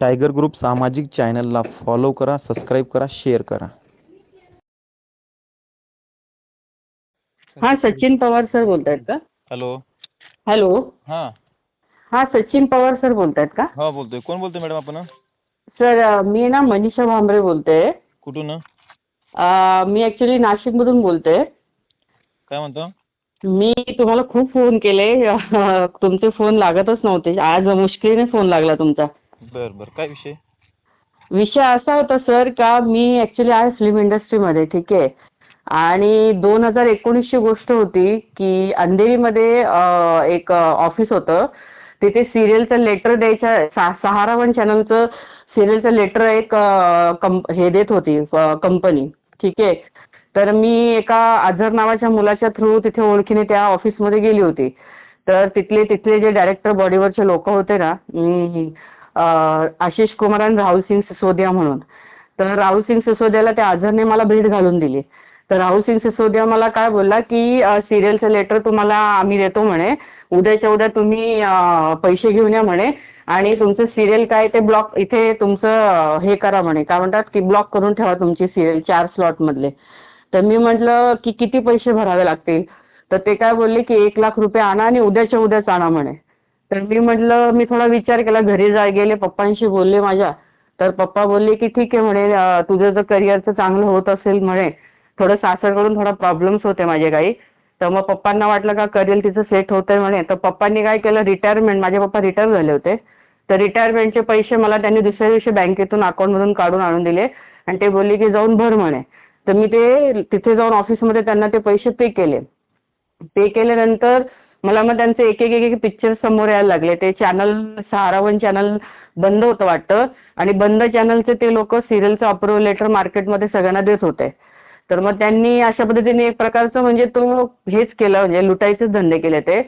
Tiger group सामाजिक चॅनलला follow करा सबस्क्राईब करा शेअर करा. हा सचिन पवार सर बोलतायत का? हॅलो. हॅलो. हां. हा सचिन पवार सर बोलतायत का? हो बोलतोय. कोण बोलतोय मॅडम आपण? सर अ, मी ना मनीषा भांबरे बोलते. कुठून? अ, मी ॲक्च्युली नाशिकमधून बोलते. काय म्हणतो? मी तुम्हाला खूप फोन केले. तुमचे फोन लागतच नव्हते. आज मुश्किलीने फोन लागला तुमचा. बर बर. काय विषय? विषय असा होता सर का मी ऍक्च्युली आहे फिल्म इंडस्ट्रीमध्ये ठीक आहे? आणि दोन हजार एकोणीसची गोष्ट होती की अंधेरीमध्ये अ, एक ऑफिस होतं. तिथे सिरियलचं लेटर द्यायच्या सा सहारा वन चॅनलचं सिरियलचं लेटर एक कंप हे देत होती कंपनी ठीक आहे? तर मी एका अझर नावाच्या मुलाच्या थ्रू तिथे ओळखीने त्या ऑफिसमध्ये गेली होती. तर तिथले तिथले जे डायरेक्टर बॉडीवरचे लोक होते ना आशिष कुमार आणि राहुलसिंग सिसोदिया म्हणून. तर राहुलसिंग सिसोदियाला त्या आझरने मला भेट घालून दिली. तर राहुलसिंग सिसोदिया मला काय बोलला की सिरियलचं लेटर तुम्हाला आम्ही देतो म्हणे. उद्याच्या उद्या तुम्ही पैसे घेऊन या म्हणे. आणि तुमचं सिरियल काय ते ब्लॉक इथे तुमचं हे करा म्हणे. काय म्हणतात की ब्लॉक करून ठेवा तुमची सिरियल चार स्लॉटमधले तर मी म्हटलं की किती पैसे भरावे लागतील? तर ते काय बोलले की एक लाख रुपये आणा आणि उद्याच्या उद्याच आणा म्हणे. तर मी म्हटलं मी थोडा विचार केला घरी जा गेले पप्पांशी बोलले माझ्या. तर पप्पा बोलले की ठीक आहे म्हणे तुझं जर करिअरचं चांगलं होत असेल म्हणे थोडं सासरकडून थोडा प्रॉब्लेम्स होते माझे काही. तर मग पप्पांना वाटलं का करिअर तिचं सेट होतंय म्हणे. तर पप्पांनी काय केलं रिटायरमेंट माझे पप्पा रिटायर झाले होते. तर रिटायरमेंटचे पैसे मला त्यांनी दुसऱ्या दिवशी बँकेतून अकाउंटमधून काढून आणून दिले. आणि ते बोलले की जाऊन भर म्हणे. तर मी ते तिथे जाऊन ऑफिसमध्ये त्यांना ते पैसे पे केले. पे केल्यानंतर मला मग त्यांचे एक एक एक एक पिक्चर समोर यायला लागले. ते चॅनल सहारा वन चॅनल बंद होतं वाटतं. आणि बंद चॅनलचे ते लोक सिरियलचं अप्रुव्हल लेटर मार्केटमध्ये सगळ्यांना देत होते. तर मग त्यांनी अशा पद्धतीने एक प्रकारचं म्हणजे तो हेच केलं म्हणजे लुटायचेच धंदे केले ते.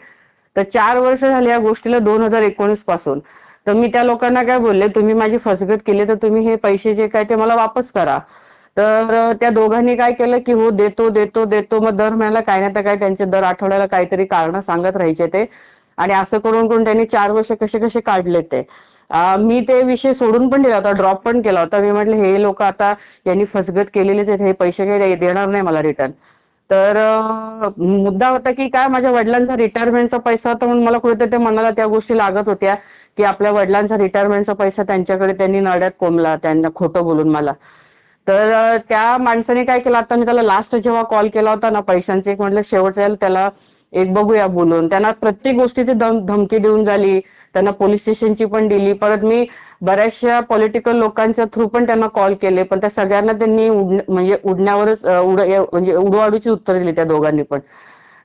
तर चार वर्ष झाले या गोष्टीला दोन हजार एकोणीसपासून. तर मी त्या लोकांना काय बोलले तुम्ही माझी फसगत केली तर तुम्ही हे पैसे जे काय ते मला वापस करा. तर त्या दोघांनी काय केलं की हो देतो देतो देतो मग दर महिन्याला काय नाही तर काय त्यांचे दर आठवड्याला काहीतरी कारणं सांगत राहायचे ते. आणि असं करून करून त्यांनी चार वर्ष कसे कसे काढले ते. मी ते विषय सोडून पण दिला होता ड्रॉप पण केला होता. मी म्हटलं हे लोक आता यांनी फसगत केलेलीच आहेत हे पैसे काही देणार नाही मला रिटर्न तर मुद्दा होता की काय माझ्या वडिलांचा रिटायरमेंटचा पैसा होता म्हणून मला कुठेतरी ते मनाला त्या गोष्टी लागत होत्या की आपल्या वडिलांचा रिटायरमेंटचा पैसा त्यांच्याकडे त्यांनी नड्यात कोंबला त्यांना खोटं बोलून मला. तर त्या माणसाने काय केलं? आता मी त्याला लास्ट जेव्हा कॉल केला होता ना पैशांचे एक म्हटलं शेवटच्या त्याला एक बघूया बोलून. त्यांना प्रत्येक गोष्टीची धम धमकी देऊन झाली. त्यांना पोलीस स्टेशनची पण दिली. परत मी बऱ्याचशा पॉलिटिकल लोकांच्या थ्रू पण त्यांना कॉल केले. पण त्या सगळ्यांना त्यांनी उड म्हणजे उडण्यावरच उड म्हणजे उडवाडूची उत्तर दिली त्या दोघांनी पण.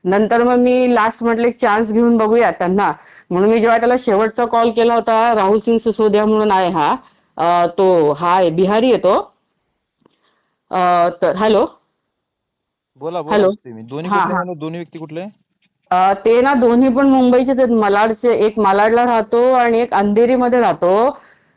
नंतर मग मी लास्ट म्हटलं एक चान्स घेऊन बघूया त्यांना. म्हणून मी जेव्हा त्याला शेवटचा कॉल केला होता राहुल सिंग सिसोदिया म्हणून आहे हा तो हा आहे बिहारी आहे तो. तर हॅलो बोला हॅलो. दोन्ही हां, कुठले हां. म्हणलं? दोन्ही व्यक्ती कुठले अ, ते ना दोन्ही पण मुंबईचेच आहेत मलाडचे एक मालाडला राहतो आणि एक अंधेरीमध्ये राहतो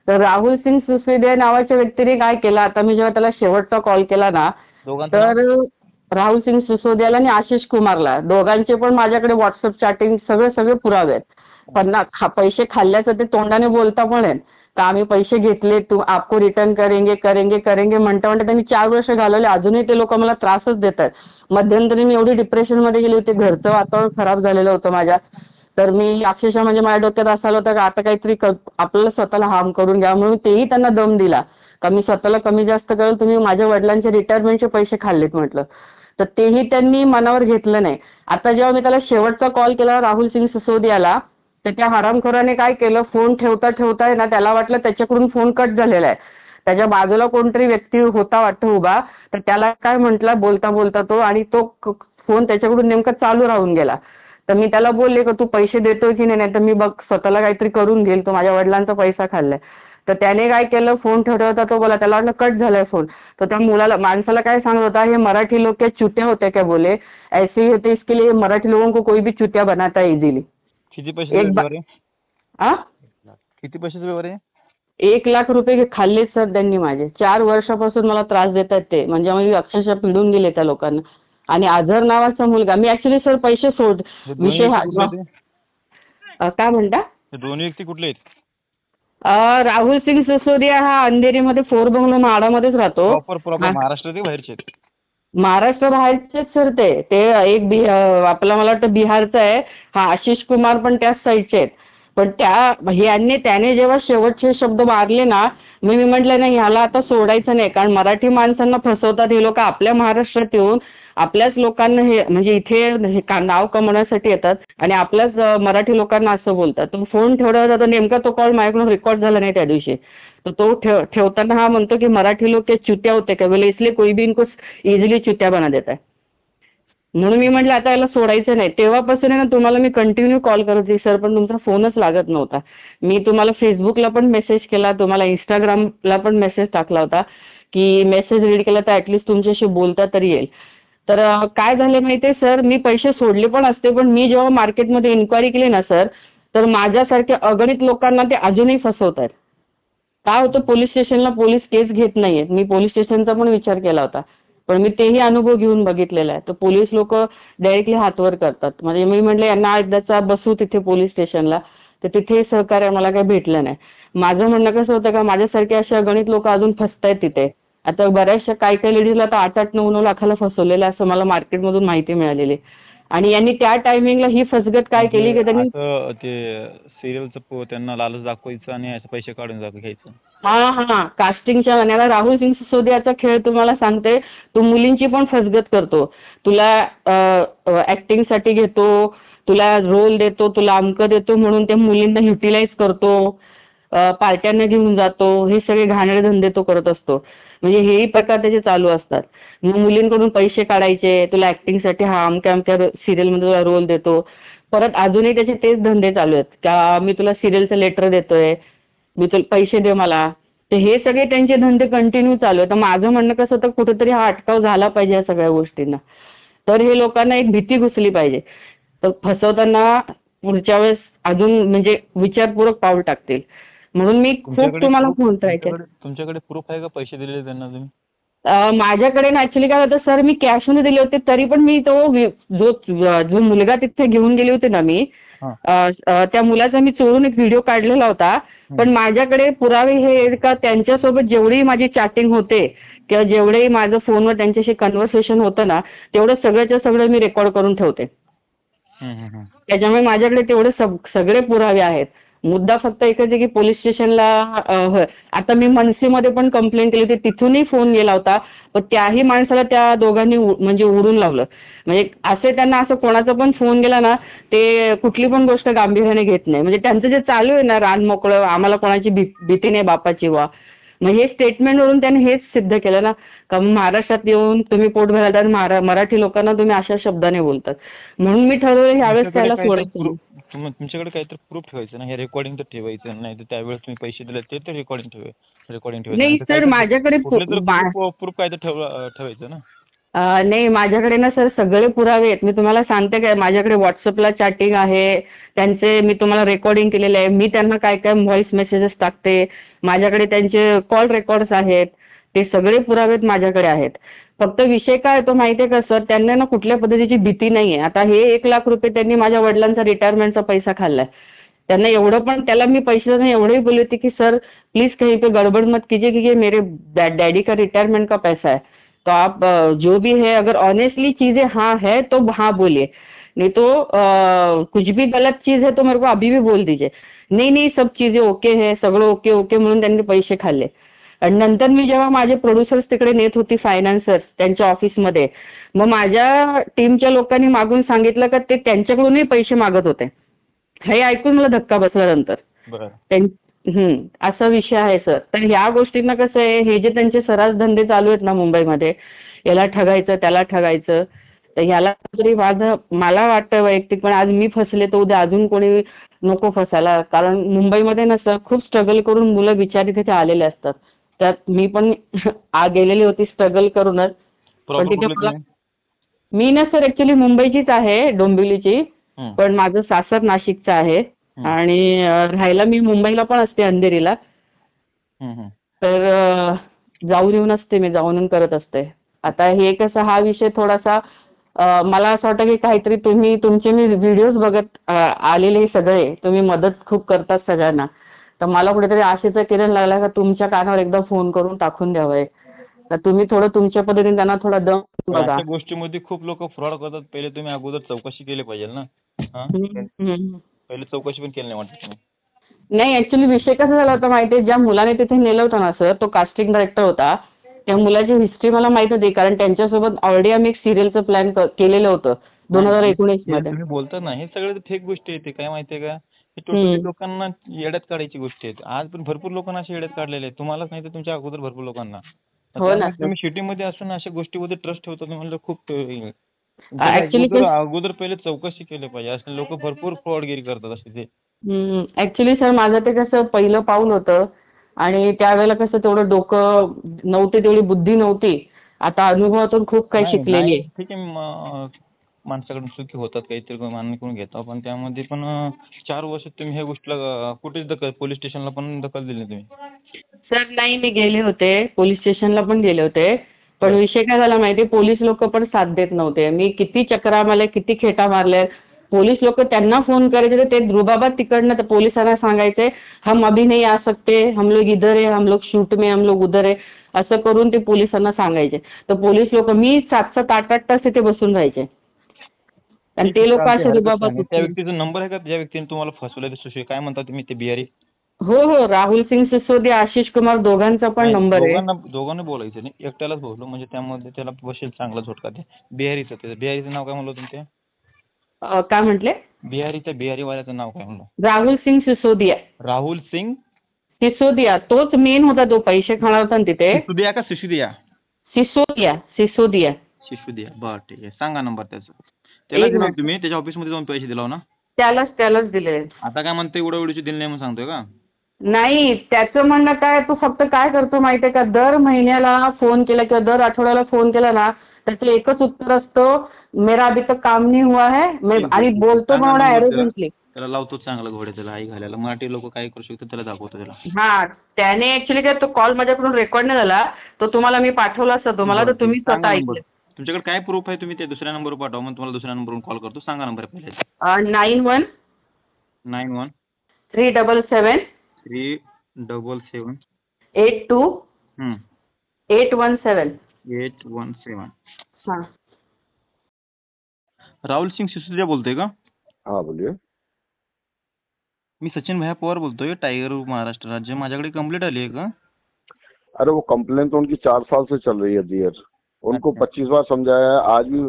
तर राहुल सिंग सिसोदिया नावाच्या व्यक्तीने काय केलं आता मी जेव्हा त्याला शेवटचा कॉल केला ना दोघांचं नाव? तर राहुल सिंग सिसोदियाला आणि आशिष कुमारला दोघांचे पण माझ्याकडे व्हॉट्सअप चॅटिंग सगळे सगळे पुरावे आहेत पन्नास खा पैसे खाल्ल्याचं ते तोंडाने बोलता पण आहेत का आम्ही पैसे घेतले तू आपको रिटर्न करेंगे करेंगे करेंगे म्हणता म्हणता त्यांनी चार वर्ष घालवले. अजूनही ते लोक मला त्रासच देत आहेत मध्यंतरी मी एवढी डिप्रेशनमध्ये गेली होती. घरचं वातावरण खराब झालेलं होतं माझ्या. तर मी अक्षरशः म्हणजे माझ्या डोक्यात असं आलं होतं का आता काहीतरी क आपल्याला स्वतःला हार्म करून घ्या. म्हणून तेही त्यांना दम दिला. का मी स्वतःला कमी जास्त करेल तुम्ही माझ्या वडिलांचे रिटायरमेंटचे पैसे खाल्लेत म्हटलं. तर तेही त्यांनी मनावर घेतलं नाही. आता जेव्हा मी त्याला शेवटचा कॉल केला राहुल सिंग सिसोदियाला तर त्या हरामखोराने काय केलं? फोन ठेवता ठेवता आहे ना त्याला वाटलं त्याच्याकडून फोन कट झालेला आहे. त्याच्या बाजूला कोणतरी व्यक्ती होता वाटतं उभा तर त्याला काय म्हटलं? बोलता बोलता तो आणि तो क- फोन त्याच्याकडून नेमका चालू राहून गेला. तर मी त्याला बोलले का तू पैसे देतोय की नाही? तर मी बघ स्वतःला काहीतरी करून घेईल तो माझ्या वडिलांचा पैसा खाल्लाय. तर त्याने काय केलं? फोन ठेवता होता तो बोला त्याला वाटलं कट झालाय फोन. तर त्या मुलाला माणसाला काय सांगत होता हे मराठी लोक क्या चुत्या होत्या क्या बोले? ऐसे ही होते इसके लिए मराठी लोगों को कोई भी चुत्या बनाता है इजीली किती पैसे एक बा- आ? किती पैशाचा व्यवहार आहे एक लाख रुपये खाल्ले सर त्यांनी माझे. चार वर्षापासून मला त्रास देत आहेत ते. म्हणजे मी अक्षरशः पिडून गेले त्या लोकांना. आणि आझर नावाचा मुलगा मी ऍक्च्युली सर पैसे सोड हे दोन्ही विषय हा व्यक्ती कुठले आहेत? अ, काय म्हणता? हे दोन्ही व्यक्ती कुठले आहेत? अं, राहुल सिंग सिसोदिया हा अंधेरीमध्ये फोर बंगलो म्हाडामध्येच राहतो प्रॉपर हा. बाहेरचे आहेत. महाराष्ट्र बाहेरचेच सर ते. ते एक बि आपला मला वाटतं बिहारचा आहे. हा आशिष कुमार पण त्याच साईडचे आहेत. पण त्या यांनी त्याने जेव्हा शेवटचे शब्द मारले ना मी मी म्हटलं नाही ह्याला आता सोडायचं नाही. कारण मराठी माणसांना फसवतात हे लोक आपल्या महाराष्ट्रात येऊन आपल्याच लोकांना हे म्हणजे इथे हे का नाव कमवण्यासाठी येतात आणि आपल्याच मराठी लोकांना असं बोलतात. तो फोन ठेवला जातो नेमका तो कॉल माझ्याकडून रेकॉर्ड झाला नाही त्या दिवशी. तर तो ठेव ठेवताना हा म्हणतो की मराठी लोक के चुत्या होते का? बोले इसलिए कोई भी इनको इझिली चुत्या बना देता है म्हणून मी म्हटलं आता याला सोडायचं नाही. तेव्हापासून आहे ना तुम्हाला मी कंटिन्यू कॉल करत होती. सर पण तुमचा फोनच लागत नव्हता. मी तुम्हाला फेसबुकला पण मेसेज केला तुम्हाला इंस्टाग्रामला पण मेसेज टाकला होता की मेसेज रीड केला तर ॲटलिस्ट तुमच्याशी बोलता तरी येईल. तर काय झालं माहिती आहे सर मी पैसे सोडले पण असते पण मी जेव्हा मार्केटमध्ये इन्क्वायरी केली ना सर तर माझ्यासारख्या अगणित लोकांना ते अजूनही फसवत आहेत काय होतं पोलीस स्टेशनला पोलीस केस घेत नाहीयेत. मी पोलीस स्टेशनचा पण विचार केला होता. पण मी तेही अनुभव घेऊन बघितलेला आहे. तर पोलीस लोक डायरेक्टली हातवर करतात. म्हणजे मी म्हटलं यांना एकदाचा बसू तिथे पोलीस स्टेशनला. तर तिथे सहकार्य मला काही भेटलं नाही. माझं म्हणणं कसं होतं का माझ्यासारखे असे अगणित लोक अजून फसतायत तिथे. आता बऱ्याचशा काही काही लेडीजला तर आठ आठ नऊ नऊ लाखाला फसवलेलं असं मला मार्केटमधून माहिती मिळालेली आणि यांनी त्या टायमिंगला ही फसगत काय केली की त्यांनी असं ते सिरियलचं त्यांना लालच दाखवायचं आणि असे पैसे काढून घ्यायचं. हा हा. कास्टिंगच्या मनाला राहुल सिंग सिसोदियाचा खेळ तुम्हाला सांगते. तो मुलींची पण फसगत करतो. तुला ऍक्टिंगसाठी घेतो. तुला रोल देतो. तुला अमकं देतो म्हणून त्या मुलींना युटिलाइज करतो. पार्ट्यांना घेऊन जातो. हे सगळे घाणेरडे धंदे तो करत असतो. म्हणजे हेही प्रकार त्याचे चालू असतात. मग मुलींकडून पैसे काढायचे तुला ऍक्टिंगसाठी हा अमक्या अमक्या सिरियलमध्ये तुला रोल देतो. परत अजूनही त्याचे तेच धंदे चालू आहेत. का मी तुला सिरियलचं लेटर देतोय मी तुला पैसे दे मला. तर हे सगळे त्यांचे धंदे कंटिन्यू चालू आहेत. तर माझं म्हणणं कसं होतं कुठेतरी हा अटकाव झाला पाहिजे या सगळ्या गोष्टींना. तर हे लोकांना एक भीती घुसली पाहिजे. तर फसवताना पुढच्या वेळेस अजून म्हणजे विचारपूर्वक पाऊल टाकतील. म्हणून मी खूप तुम्हाला फोन ट्राय केला. तुमच्याकडे प्रूफ आहे का? पैसे दिलेले त्यांना तुम्ही? माझ्याकडे ना ॲक्च्युली काय होतं सर मी कॅशमध्ये दिले होते तरी पण मी तो जो जो मुलगा तिथे घेऊन गेले होते ना मी त्या मुलाचा मी चोरून एक व्हिडिओ काढलेला होता. पण माझ्याकडे पुरावे हे आहेत का? त्यांच्यासोबत जेवढी माझी चॅटिंग होते किंवा जेवढेही माझं फोनवर त्यांच्याशी कन्व्हर्सेशन होतं ना तेवढं सगळंच्या सगळं मी रेकॉर्ड करून ठेवते. त्याच्यामुळे माझ्याकडे तेवढे सग सगळे पुरावे आहेत. मुद्दा फक्त एकच आहे की पोलीस स्टेशनला होय. आता मी मनसेमध्ये पण कंप्लेंट केली होती तिथूनही फोन गेला होता पण त्याही माणसाला त्या दोघांनी उ- म्हणजे उडून लावलं. म्हणजे असे त्यांना असं कोणाचा पण फोन गेला ना ते कुठली पण गोष्ट गांभीर्याने घेत नाही. म्हणजे त्यांचं जे चालू आहे ना रान मोकळं आम्हाला कोणाची भी भीती नाही बापाची वा. मग हे स्टेटमेंटवरून त्यांनी हेच सिद्ध केलं ना. का महाराष्ट्रात येऊन तुम्ही पोट भरायला आणि महारा मराठी लोकांना तुम्ही अशा शब्दाने बोलतात. म्हणून मी ठरवलं ह्यावेळेस तुमच्याकडे त्याला सोडायचं तुमच्याकडे काहीतरी प्रूफ ठेवायचं ना हे रेकॉर्डिंग तर ठेवायचं नाही तर त्यावेळेस तुम्ही पैसे दिले ते तर रेकॉर्डिंग ठेवा रेकॉर्डिंग ठेवायचं. नाही सर माझ्याकडे प्रूफ काय तर ठेव ठेवायचं ना? नाही माझ्याकडे ना सर सगळे पुरावे आहेत. मी तुम्हाला सांगते काय माझ्याकडे व्हॉट्सअपला चॅटिंग आहे. त्यांचे मी तुम्हाला रेकॉर्डिंग केलेले आहे. मी त्यांना काय काय व्हॉइस मेसेजेस टाकते. माझ्याकडे त्यांचे कॉल रेकॉर्ड्स आहेत. ते सगळे पुरावे माझ्याकडे आहेत. फक्त विषय काय तो माहिती आहे का सर? त्यांना ना कुठल्या पद्धतीची भीती नाही आहे आता हे एक लाख रुपये त्यांनी माझ्या वडिलांचा रिटायरमेंटचा पैसा खाल्लाय. त्यांना एवढं पण त्याला मी पैसे एवढंही बोलली होती की सर प्लीज़ कहीं पे गड़बड़ मत कीजिए क्योंकि ये मेरे डैडी का रिटायरमेंट का पैसा है तो आप जो भी है अगर ऑनेस्टली चीज़ें हाँ है तो हाँ बोलिए. नहीं तो अ, कुछ भी गलत चीज़ है तो मेरे को अभी भी बोल दीजिए. नाही नाही सब चीज़ें ओके है सगळं ओके ओके म्हणून त्यांनी पैसे खाल्ले. आणि नंतर मी जेव्हा माझे प्रोड्युसर्स तिकडे नेत होती फायनान्सर्स त्यांच्या ऑफिसमध्ये मग माझ्या टीमच्या लोकांनी मागून सांगितलं का ते त्यांच्याकडूनही पैसे मागत होते. हे ऐकून मला धक्का बसला नंतर. असा विषय आहे सर तर ह्या गोष्टींना कसं आहे हे जे त्यांचे सरास धंदे चालू आहेत ना मुंबईमध्ये याला ठगायचं त्याला ठगायचं तर ह्याला तरी माझं मला वाटतं वैयक्तिक पण आज मी फसले तर उद्या अजून कोणी नको फसायला कारण मुंबईमध्ये ना सर खूप स्ट्रगल करून मुलं बिचारी तिथे आलेले असतात. त्यात मी पण आ गेलेली होती स्ट्रगल करूनच. पण तिथे मला मी ना सर ॲक्च्युली मुंबईचीच आहे डोंबिवलीची. पण माझं सासर नाशिकचं आहे. आणि राहायला मी मुंबईला पण असते अंधेरीला. तर जाऊन येऊन असते मी जाऊन येऊन करत असते. आता हे कसं हा विषय थोडासा मला असं वाटतं की काहीतरी तुम्ही तुमचे मी व्हिडिओज बघत आलेले सगळे तुम्ही मदत खूप करतात सगळ्यांना. तर मला कुठेतरी आशेचा किरण लागला का तुमच्या कानावर एकदा फोन करून टाकून द्यावं तर तुम्ही थोडं तुमच्या पद्धतीने त्यांना थोडा दम बघा. गोष्टीमध्ये खूप लोक फ्रॉड करतात. पहिले तुम्ही अगोदर चौकशी केली पाहिजे ना. हा. पहिले चौकशी पण केली नाही वाटत नाही ऍक्च्युली विषय कसा झाला होता माहितीये? ज्या मुलाने तिथे नेलं होतं ना सर तो कास्टिंग डायरेक्टर होता. त्या मुलाची हिस्ट्री मला माहीत होती कारण त्यांच्यासोबत ऑलरेडी आम्ही एक सिरियलचं प्लॅन केलेलं होतं. दोन हजार एकोणीसमध्ये बोलता ना हे सगळं फेक गोष्टी आहेत ते काय माहितीये का? हे. टोटली लोकांना येड्यात काढायची गोष्टी आहेत आज पण भरपूर लोकांना अशा येड्यात काढलेले आहेत. तुम्हालाच नाही तर तुमच्या अगोदर भरपूर लोकांना. हो तुम्ही सिटीमध्ये असून अशा गोष्टीमध्ये ट्रस्ट ठेवता तुम्ही म्हणलं खूप अगोदर पहिले चौकशी केली पाहिजे. असे लोक भरपूर फ्रॉडगिरी करतात असे ते. ऍक्च्युली सर माझं ते कसं पहिलं पाऊल होतं आणि त्यावेळेला कसं तेवढं डोकं नव्हते तेवढी बुद्धी नव्हती. आता अनुभवातून खूप काही शिकलेली आहे. ठीक आहे माणसाकडून चुकी होतात काहीतरी मान्य करून घेतो पण त्यामध्ये पण चार वर्ष तुम्ही ह्या गोष्टीला कुठेच दखल पोलीस स्टेशनला पण दखल दिली तुम्ही. सर नाही मी गेले होते. पोलीस स्टेशनला पण गेले होते. पण विषय काय झाला माहितीये? पोलीस लोक पण साथ देत नव्हते. मी किती चक्रा मारल्या किती खेटा मारल्या. पोलीस लोक त्यांना फोन करायचे तर ते रुबाबात तिकडनं त्या पोलिसांना सांगायचे हम अभी नहीं आ सकते. हम लोग इधर है. हम लोग शूट में हम लोग उधर है. असं करून ते पोलिसांना सांगायचे. तर पोलीस लोक मी सात सात आठ आठ तास तिथे बसून राहायचे. आणि ते लोक असे रुबाबात त्या. व्यक्तीचा नंबर आहे का? ज्या व्यक्तीने तुम्हाला फसवलं ते सुशे काय म्हणता तुम्ही ते बिहारी? हो हो राहुल सिंग सिसोदिया आशिष कुमार दोघांचा पण नंबर आहे. दोघांना दोघांना बोलायचं नाही. एकट्यालाच बोललो म्हणजे त्यामध्ये त्याला बसेल चांगला झोटका ते. बिहारीचं त्याचं बिहारीचं नाव काय म्हणलं तुमच्या अं, काय म्हटले? बिहारीच्या बिहारीवाल्याचं नाव काय म्हणलं? राहुल सिंग सिसोदिया. राहुल सिंग? सिसोदिया तोच मेन होता तो पैसे खाणार होता ना तिथे. सिसोदिया का सिसोदिया? सिसोदिया सिसोदिया. सिसोदिया बरं ठीक आहे. सांगा नंबर त्याचा. त्याला दिला मिनिट. तुम्ही. त्याच्या ऑफिसमध्ये जाऊन पैसे दिलाव ना. त्यालाच त्यालाच दिले. आता काय म्हणते एवढं एवढीचे दिले नाही म्हणून सांगतोय का? नाही त्याचं म्हणणं काय तो फक्त काय करतो माहितीये का? दर महिन्याला फोन केला किंवा दर आठवड्याला फोन केला ना त्याचं एकच उत्तर असतं मेरा अभी तक काम नहीं हुआ है. मैं आणि बोलतो पण एवढा number त्याला. लावतो चांगलं घोडे त्याला आई घालायला. मराठी लोक काय करू शकतात त्याला दाखवतो त्याला. हा त्याने ऍक्च्युली काय तो कॉल माझ्याकडून रेकॉर्ड नाही झाला. तो तुम्हाला मी पाठवला असता. तुम्हाला तर तुम्ही स्वतः. ऐकले. तुमच्याकडे काय प्रूफ आहे तुम्ही ते दुसऱ्या नंबरवर पाठवा मग तुम्हाला दुसऱ्या नंबरवरून कॉल करतो. सांगा नंबर पहिले. Nine one nine one three double seven three double seven eight two eight one seven eight one seven हाँ। राहुल सिंग सिसोदिया बोलतोय का? हाँ बोलिए। मी सचिन भैया पवार बोलतोय टायगर ग्रुप महाराष्ट्र राज्य. माझ्याकडे कंप्लेंट आली आहे का? अरे वो कंप्लेन तो उनकी चार साल से चल रही है डियर उनको। पच्चीस बार समझाया है। आज भी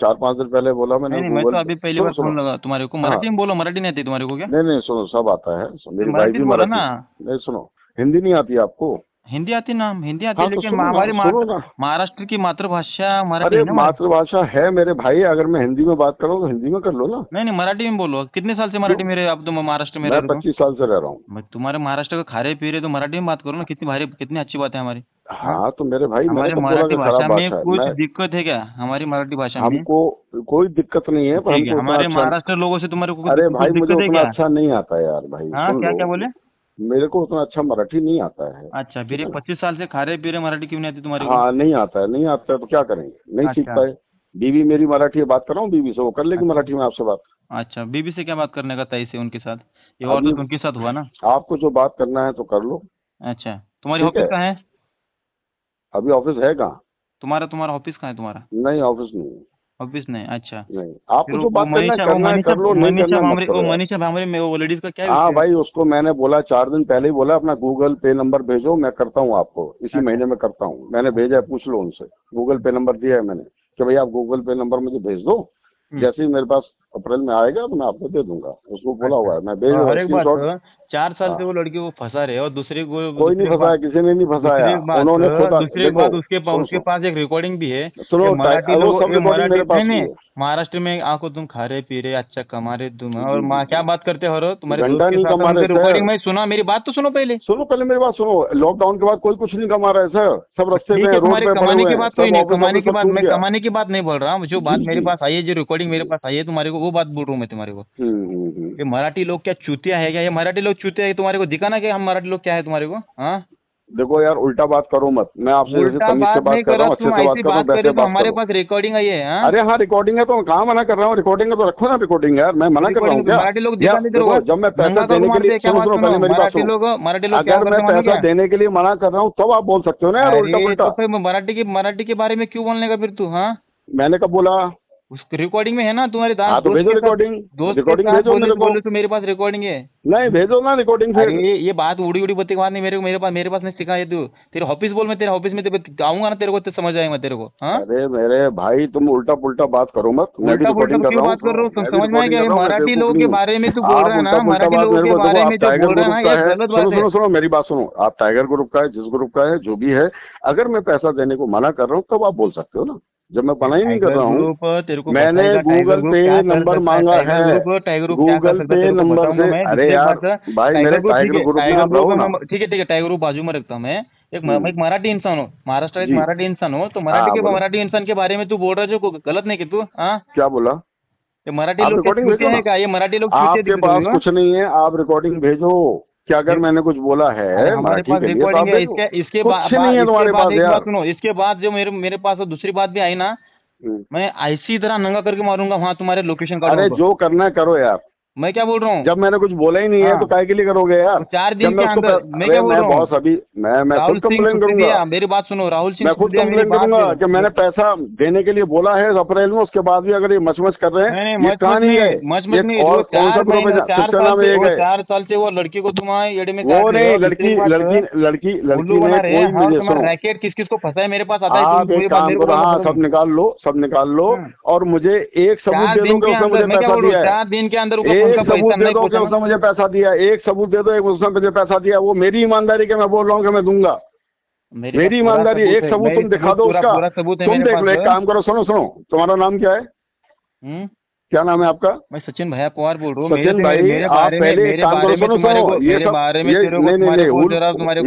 चार पाँच दिन पहले बोला मैंने नहीं नहीं मैं तो अभी पहली बार सुनो। फ़ोन लगा तुम्हारे को। हाँ। मराठी में बोलो मराठी नहीं आती तुम्हारे को क्या? नहीं नहीं सुनो सब आता है। मेरी वाइफ भी मराठी। नहीं सुनो हिंदी नहीं आती आपको? हिंदी आती ना हिंदी आती हाँ, है तो लेकिन हमारी। महाराष्ट्र की मातृभाषा मराठी है मातृभाषा है मेरे भाई अगर मैं हिंदी में बात करूँ तो हिंदी में कर लो ना। नहीं नहीं मराठी में बोलो। कितने साल से मराठी में आप तो महाराष्ट्र में पच्चीस साल से रह रहा हूँ। तुम्हारे महाराष्ट्र का खारे पी रहे तो मराठी में बात करो ना कितनी भारी कितनी अच्छी बात है हमारी। हाँ तो मेरे भाई मैंने तो मराठी भाषा में है। कुछ दिक्कत है क्या? हमारी मराठी भाषा में? हमको कोई दिक्कत नहीं है पर हमको हमारे अच्छा- महाराष्ट्र लोगों से तुम्हारे को अरे भाई मुझे उतना अच्छा नहीं आता है यार भाई हाँ क्या क्या बोले? मेरे को उतना अच्छा मराठी नहीं आता है। अच्छा फिर पच्चीस साल से खा खारे पीरे मराठी क्यों नहीं आती तुम्हारे हाँ नहीं आता है नहीं आता है तो क्या करेंगे? नहीं सीख अच्छा। पाए। बीवी मेरी मराठी बात कर रहा हूँ बीवी से वो कर लेगी मराठी में आपसे बात। अच्छा बीबी से क्या बात करने का तय से उनके साथ? ये और तो उनके साथ हुआ ना? आपको जो बात करना है तो कर लो। अच्छा तुम्हारी ऑफ़िस कहाँ है? अभी ऑफ़िस है कहाँ? तुम्हारा तुम्हारा ऑफ़िस कहाँ है तुम्हारा? नहीं ऑफ़िस नहीं ऑफ़िस नहीं अच्छा। नहीं आपको जो बात करना मनीषा करना मनीषा कर लो नहीं मनीषा करना भामरे वो मनीषा भामरे में वो लेडीज़ का क्या हाँ भाई उसको मैंने बोला चार दिन पहले ही बोला अपना गूगल पे नंबर भेजो मैं करता हूँ आपको। इसी अच्छा। महीने में करता हूँ। मैंने भेजा है पूछ लो उनसे। गूगल पे नंबर दिया है मैंने कि भाई आप गूगल पे नंबर मुझे भेज दो। हम्म। जैसे ही मेरे पास अप्रैल में आएगा तो मैं आपको दे दूँगा। उसको बोला हुआ है मैं भेज चार साल से हाँ। वो लड़की वो फंसा रहे और दूसरी को कोई नहीं बात- किसी ने नहीं फंसाया। बात उन्होंने दूसरी बात उसके पास उसके पास एक रिकॉर्डिंग भी है मराठी लोगों। महाराष्ट्र में आंखो तुम खा रहे पी रहे अच्छा कमा रहे तुम और। क्या बात करते हो तुम्हारे। रिकॉर्डिंग में सुना मेरी बात तो सुनो पहले। सुनो पहले मेरी बात सुनो। लॉकडाउन के बाद कोई कुछ नहीं कमा रहा है सर सब रस्ते में रोड पे कमाने की बात कोई नहीं कमाने की बात मैं कमाने की बात नहीं बोल रहा हूँ। जो बात मेरे पास आई है जो रिकॉर्डिंग मेरे पास आई है तुम्हारे को वो बात बोल रहा हूँ मैं तुम्हारे को। हम्म, हम्म, हम्म। ये मराठी लोग क्या चूतिया है क्या? ये मराठी लोग चूते है? तुम्हारे को दिखाना क्या हम मराठी लोग क्या है तुम्हारे को? हाँ? देखो यार उल्टा बात करो मत। मैं आपसे तो हमारे पास रिकॉर्डिंग आई है? हाँ? अरे हाँ रिकॉर्डिंग है तो कहाँ मना कर रहा हूँ? रिकॉर्डिंग तो रखो ना रिकॉर्डिंग यार मैं मना कर रहा हूँ तो जब मैं पैसा तो देने के लिए सुनो पहले मैं पैसा देने के लिए मना कर रहा हूँ तब आप बोल सकते हो ना यार उल्टा उल्टा मराठी के मराठी के बारे में क्यों बोलने का फिर तू हाँ? मैंने कब बोला? उस रिकॉर्डिंग में है ना तुम्हारे हाँ, दोस्त रिकॉर्डिंग दोस्त रिकॉर्डिंग मेरे पास रिकॉर्डिंग है। नहीं भेजो ना रिकॉर्डिंग से। अरे ये बात उड़ी उड़ी बत्ती बात नहीं मेरे को मेरे पास मेरे पास नहीं सिखा तू तो, तेरे ऑफ़िस बोल मैं तेरे ऑफ़िस में आऊँगा ना तेरे को तो समझ आएगा तेरे को हा? अरे मेरे भाई तुम उल्टा पुल्टा बात करो मत उल्टा पुल्टा क्यों बात कर रहा हूँ? समझ में आएगा मराठी लोगों के बारे में तू तो बोल रहा है ना मराठी लोगों के बारे में तो जो बोल रहा है गलत बात सुनो सुनो मेरी बात सुनो आप टाइगर ग्रुप का है जिस ग्रुप का है जो भी है अगर मैं पैसा देने को मना कर रहा हूँ तब आप बोल सकते हो ना जब मैं मना ही नहीं कर रहा हूँ। मैंने गूगल पे नंबर मांगा है। गूगल पे नंबर से अरे ठीक है ठीक है टाइगर बाजू में रखता हूँ मैं। एक हम्म। एक मराठी इंसान हो महाराष्ट्र एक मराठी इंसान हो तो हाँ, मराठी के मराठी इंसान के बारे में तू बोल रहा है जो गलत नहीं कि तू हाँ? क्या बोला? ये मराठी लोग हैं क्या? ये मराठी लोग आपके पास कुछ नहीं है आप रिकॉर्डिंग भेजो। क्या अगर मैंने कुछ बोला है हाँ, इसके इसके बाद सुनो इसके बाद जो मेरे मेरे पास दूसरी बात भी आई ना हम्म। मैं ऐसी तरह नंगा करके मारूँगा वहाँ तुम्हारे लोकेशन का अरे जो करना करो यार। मैं क्या बोल रहा हूँ? जब मैंने कुछ बोला ही नहीं है हाँ। तो काय के लिए करोगे यार? चार दिन के अंदर मैं क्या बोल रहा हूँ? अभी मैं मैं खुद तो कंप्लेन करूँगा। मेरी बात सुनो राहुल सिंह मैं खुद कंप्लेन तो करूँगा कि मैंने पैसा देने के लिए बोला है अप्रैल में उसके बाद भी अगर ये मचमच कर रहे हैं ये मचमच चार साल से वो लड़की को तुम्हारे लड़की लड़की लड़की लड़की हाँ, रैकेट किस किस को फंसा है मेरे पास आता है हाँ, सब निकाल लो सब निकाल लो और मुझे एक सबूत दे चार दिन के अंदर एक सबूत दे दो उसने मुझे पैसा दिया एक सबूत दे दो एक उसने मुझे पैसा दिया वो मेरी ईमानदारी के मैं बोल रहा हूँ कि मैं दूँगा। मेरी ईमानदारी एक सबूत तुम दिखा दो उसका। तुम देख लो एक काम करो सुनो सुनो तुम्हारा नाम क्या है? क्या नाम है आपका? मैं सचिन भैया पवार बोल रहा हूँ सचिन भाई आप पहले काम करो सुनो सुनो ये सब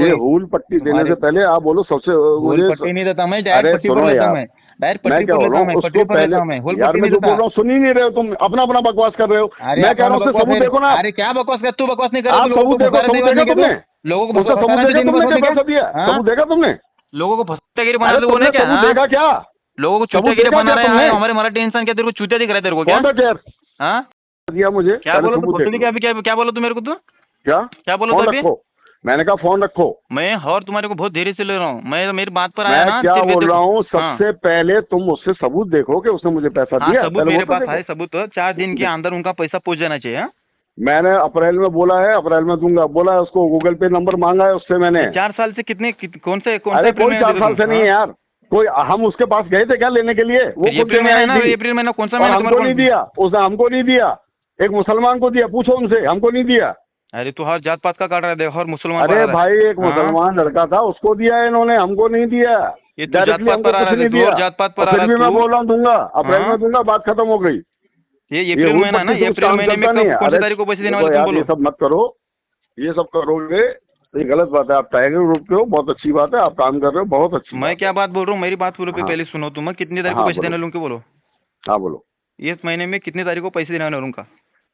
ये हूल पट्टी देने से पहले आप बोलो सबसे मुझे पट्टी नहीं देता मैं डायरेक्ट पट्टी पर मैं। नहीं रहे हो तुम अपना अपना बकवास कर रहे हो। मैं कह रहा हूँ देखो ना अरे क्या बकवास कर तू बकवास नहीं कर रहा सबूत देखो तुमने। लोगों को सबूत देखा तुमने दिया तुमने? लोगों को फस्तागिरी देखा क्या लोगों को बना रहे हैं हमारे मरा टेंशन क्या तेरे को दिख रहा है तेरे को हाँ? क्या? दिया मुझे? क्या बोलो क्या बोलो तू मेरे को तू? क्या? क्या बोलो तू मैंने कहा फ़ोन रखो। मैं और तुम्हारे को बहुत देर से ले रहा हूँ। मैं तो मेरी बात पर आया ना क्या बोल रहा हूँ हाँ। सबसे हाँ। पहले तुम उससे सबूत देखो कि उसने मुझे पैसा हाँ, दिया सबूत मेरे पास है सबूत तो तो चार दिन के अंदर उनका पैसा पूछ जाना चाहिए हाँ। मैंने अप्रैल में बोला है अप्रैल में दूँगा। बोला है उसको गूगल पे नंबर मांगा है उससे मैंने। चार साल से कितने कौन से अरे कोई चार साल से नहीं है हाँ। यार। कोई हम उसके पास गए थे क्या लेने के लिए? वो अप्रैल अप्रैल महीना कौन सा हमको नहीं दिया। उसने हमको नहीं दिया। एक मुसलमान को दिया। पूछो उनसे हमको नहीं दिया। अरे तू हर जात पात का काट रहा है हर मुसलमान अरे भाई एक हाँ? मुसलमान लड़का था उसको दिया है इन्होंने हमको नहीं दिया। ये तो जात पात पर आ रहा है और जात पात पर आ रहा है मैं बोल रहा हूँ दूँगा अप्रैल हाँ? में दूँगा बात खत्म हो गई। ये अप्रैल महीना ना ये अप्रैल महीने में कौन सी तारीख को पैसे देने वाले तुम बोलो। ये सब मत करो ये सब करोगे ये गलत बात है आप टाइगर ग्रुप के हो बहुत अच्छी बात है आप काम कर रहे हो बहुत अच्छी मैं क्या बात बोल रहा हूँ मेरी बात बोलो हाँ। पहले सुनो तो तुम कितनी तारीख को पैसे देने लूँ बोलो। हाँ बोलो। इस महीने में कितनी तारीख को पैसे देने वाले उनका?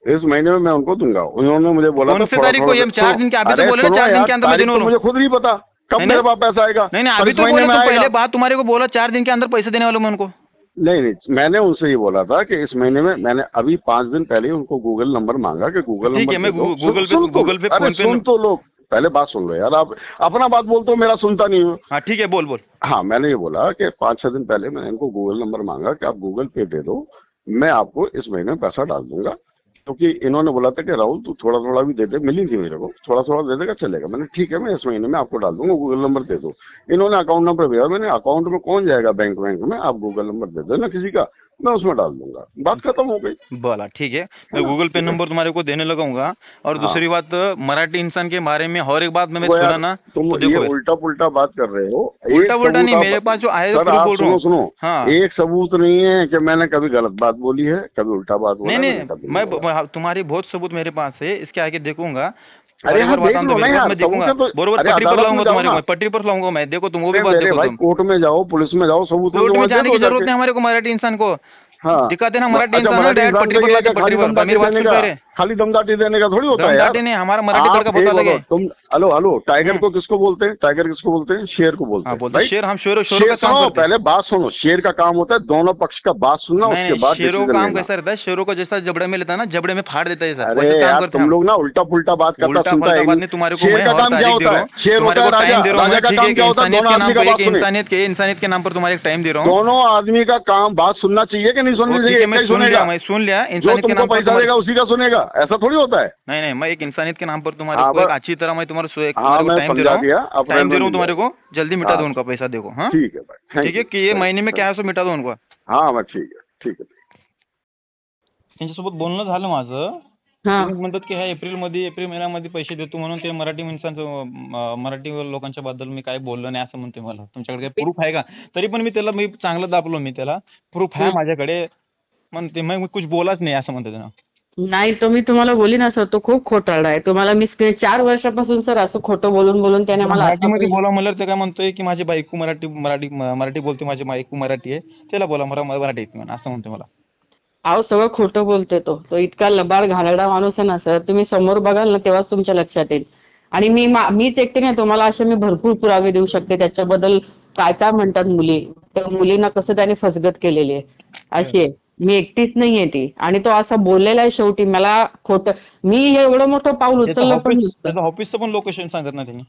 इस महीने में मैं उनको दूँगा। उन्होंने मुझे बोला कौन सी तारीख को ये चार दिन के अभी तो बोले चार दिन के अंदर तो मुझे तो मुझे खुद नहीं पता। कब मेरे पास पैसा आएगा? नहीं नहीं अभी तो बोले तो पहले बात तुम्हारे को बोला चार दिन के अंदर पैसे देने वाले मैं उनको। नहीं नहीं मैंने उनसे ये बोला था कि इस महीने में मैंने अभी पाँच दिन पहले उनको गूगल नंबर मांगा कि Google number Google Pay Google Pay अरे सुन तो लोग पहले बात सुन लो यार आप अपना बात बोलते हो मेरा सुनता नहीं हो। हाँ ठीक है बोल बोल। हाँ मैंने ये बोला कि पाँच छह दिन पहले मैंने इनको गूगल नंबर मांगा कि आप गूगल पे दे दो। मैं आपको इस महीने में पैसा डाल दूँगा। क्योंकि तो इन्होंने बोला था कि राहुल, तू थोड़ा थोड़ा भी दे दे, मिली थी मेरे को। थोड़ा थोड़ा दे देगा, चलेगा। मैंने ठीक है, मैं इस महीने में आपको डाल दूँगा गूगल नंबर दे दो। इन्होंने अकाउंट नंबर भेजा, मैंने अकाउंट में कौन जाएगा बैंक बैंक में? आप गूगल नंबर दे दो, ना किसी का। मैं उसमें डाल दूँगा। बात खत्म हो गई। बोला ठीक है। मैं गूगल पे नंबर तुम्हारे को देने लगाऊँगा। और हाँ। दूसरी बात मराठी इंसान के बारे में और एक बात मैं सुना ना तुम तो उल्टा पुल्टा बात कर रहे हो। उल्टा पुल्टा नहीं मेरे पास जो आए बोल रहा हूँ। सुनो हाँ। एक सबूत नहीं है कि मैंने कभी गलत बात बोली है कभी उल्टा बात बोली नहीं मैं हाँ, तुम्हारी बहुत सबूत मेरे पास है इसके आगे देखूँगा। तो- बरोबर अरे पटरी पर लाऊंगा तुम्हारे ना। को पटरी पर लाऊंगा मैं देखो तुम वो भी अरे बात देखो तुम कोर्ट में जाओ पुलिस में जाओ सबूत कोर्ट में जाने की जरूरत। नहीं हमारे को मराठी इंसान को हाँ। दिखाते ना मराठी अच्छा, मराठी डायरेक्ट इंसान पटरी पर ये पटरी खाली बात देने का? खाली दमदाटी देने का थोड़ी होता है यार। दमदाटी नहीं हमारा मराठी तड़का बताओ, है तुम हेलो हेलो टाइगर हम्म। को किसको बोलते हैं? टाइगर किसको बोलते हैं? शेर को बोलते हाँ हैं शेर हम शेरों शेरों का काम सुनो पहले बात सुनो। शेर का काम होता है दोनों पक्ष का बात सुनना उसके बाद शेरों का काम कैसा रहता है? शेरों को जैसा जबड़े में लेता है ना जबड़े में फाड़ देता है सर अरे यार तुम लोग ना उल्टा पुल्टा बात करता सुनता है। तुम्हारे को शेर का काम क्या होता है? शेर होता है राजा। राजा का काम क्या होता है? इंसानियत दोनों के आदमी का बात एक इंसानियत के इंसानियत के नाम पर तुम्हारे एक टाइम दे रहा हूँ। दोनों आदमी का काम बात सुनना चाहिए कि नहीं सुन सुननी चाहिए है मैं सुन लिया मैं सुन लिया इंसानियत के नाम पर पैसा देगा उसी का सुनेगा। ऐसा थोड़ी होता है। नहीं नहीं मैं एक इंसानियत के नाम पर तुम्हारे हाँ, को एक अच्छी तरह मैं तुम्हारे एक हाँ, टाइम दे रहा हूँ। टाइम दे रहा हूँ तुम्हारे को। जल्दी मिटा दो हाँ। उनका पैसा देखो हाँ। ठीक है भाई। ठीक है कि ये महीने में क्या है सो मिटा दो उनका? हाँ मग ठीक है ठीक है त्यांच्यासोबत बोलणं झालं माझं। म्हणतात की ह्या एप्रिलमध्ये एप्रिल महिन्यामध्ये पैसे देतो म्हणून ते मराठी माणसांचं मराठी लोकांच्या बद्दल मी काय बोललो नाही असं म्हणते मला. तुमच्याकडे काही प्रूफ आहे का? तरी पण मी त्याला मी चांगलं दाबलो मी त्याला. प्रूफ आहे. माझ्याकडे. म्हणते मग कुछ बोलाच नाही असं म्हणते त्यानं. नाही तो मी तुम्हाला बोली ना सर तो खूप खोटारडा आहे. तुम्हाला मी चार वर्षापासून सर असं खोटं बोलून बोलून त्याने मला मराठीमध्ये बोला म्हणल्यावर ते काय म्हणतोय की माझी बायको मराठी मराठी मराठी बोलते माझी बायको मराठी आहे. त्याला बोला मला मराठी असं म्हणते मला. अहो सगळं खोटं बोलतोय तो. तो इतका लबाड घाणेरडा माणूस आहे ना सर. तुम्ही समोर बघाल ना तेव्हाच तुमच्या लक्षात येईल. आणि मी मा- मीच एकटी नाही तुम्हाला असे मी भरपूर पुरावे देऊ शकते. त्याच्याबद्दल काय काय म्हणतात मुली? त्या मुलींना कसं त्याने फसगत केलेली आहे. अशी आहे. मी एकटीच नाही आहे ती. आणि तो असा बोललेला आहे शेवटी. मला खोटं मी हे एवढं मोठं पाऊल उचललं पण ऑफिस नसतं त्याचं ऑफिसचं पण लोकेशन सांगत ना त्यांनी.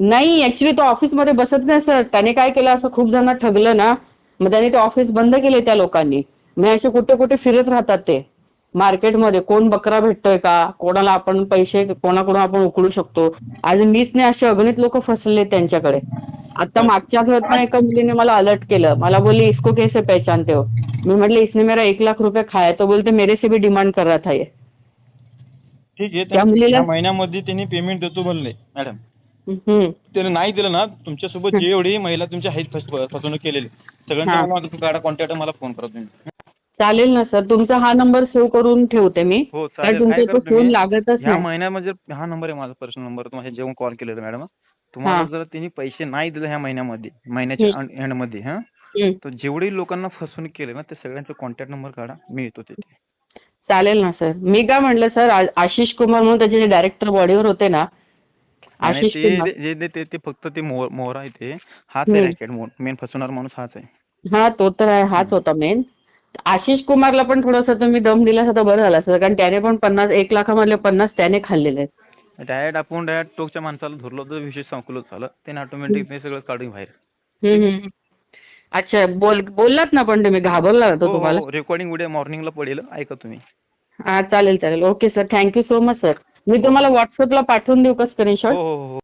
नाही ऍक्च्युली तो ऑफिसमध्ये बसत नाही सर. त्याने काय केलं? असं खूप जण ठगलं ना. मग त्याने ते ऑफिस बंद केले त्या लोकांनी. मग असे कुठे कुठे फिरत राहतात ते. मार्केटमध्ये कोण बकरा भेटतोय का? कोणाला आपण पैसे कोणाकडून आपण उकळू शकतो? आज मीच नाही असे अगणित लोक फसले त्यांच्याकडे. आता मागच्या आठवड्यात पण एका मुलीने मला अलर्ट केलं. मला बोलली इसको कैसे पहचानते हो? मी म्हटलं इसने मेरा एक लाख रुपये खाया तो बोलते मेरे से भी डिमांड कर रहा था ये. ठीक आहे त्या मुलीला- महिन्यामध्ये त्यांनी पेमेंट देतो म्हणले मॅडम. त्याने नाही दिलं ना तुमच्यासोबत जेवढी महिला तुमच्या आहेत फस- फसवणूक केलेली. काढा कॉन्टॅक्ट मला फोन करा तुम्ही. चालेल ना सर. तुमचा हा नंबर सेव्ह करून ठेवते मी. हो कारण चालेल तुमचा काय करा फोन तुम्ही लागतच ह्या नाही. महिन्यामध्ये हा नंबर आहे माझा पर्सनल नंबर तुम्हाला जेव्हा कॉल केलेला मॅडम तुम्हाला हां. जर त्यांनी पैसे नाही दिले ह्या महिन्यामध्ये महिन्याच्या हं. एंडमध्ये हां. तर जेवढे लोकांना फसवणूक केले ना ते सगळ्यांचा कॉन्टॅक्ट नंबर काढा. मी येतो तिथे. चालेल ना सर. मी काय म्हटलं सर आ- आशिष कुमार म्हणून त्याचे जे डायरेक्टर बॉडीवर होते ना आणि आशिष ते कुमार. जे जे- ते ते फक्त ते मोह- मोहरा आहे ते. हाच आहे हं. रॅकेट मेन फसवणारा माणूस हाच आहे. हा तो तर आहे हाच होता मेन आशिष कुमारला पण थोडंसं तुम्ही दम दिला असता तर बरं झालं असतं कारण त्याने पण पन्नास एक लाखामधले पन्नास त्याने खाल्लेले आहेत. डायरेक्ट आपण डायरेक्ट टोकच्या माणसाला धरलो तर विषय संकुलच झालं. त्याने ऑटोमॅटिक ते सगळं काढून बाहेर. हम्म, हम्म. अच्छा बोल बोललात ना पण तुम्ही घाबरला ना तो तुम्हाला? रेकॉर्डिंग उद्या मॉर्निंगला पडेल. ऐका तुम्ही. हा चालेल चालेल. Okay sir thank you so much sir मी तुम्हाला व्हॉट्सअपला पाठवून देऊ का हो स्क्रीनशॉट हो हो.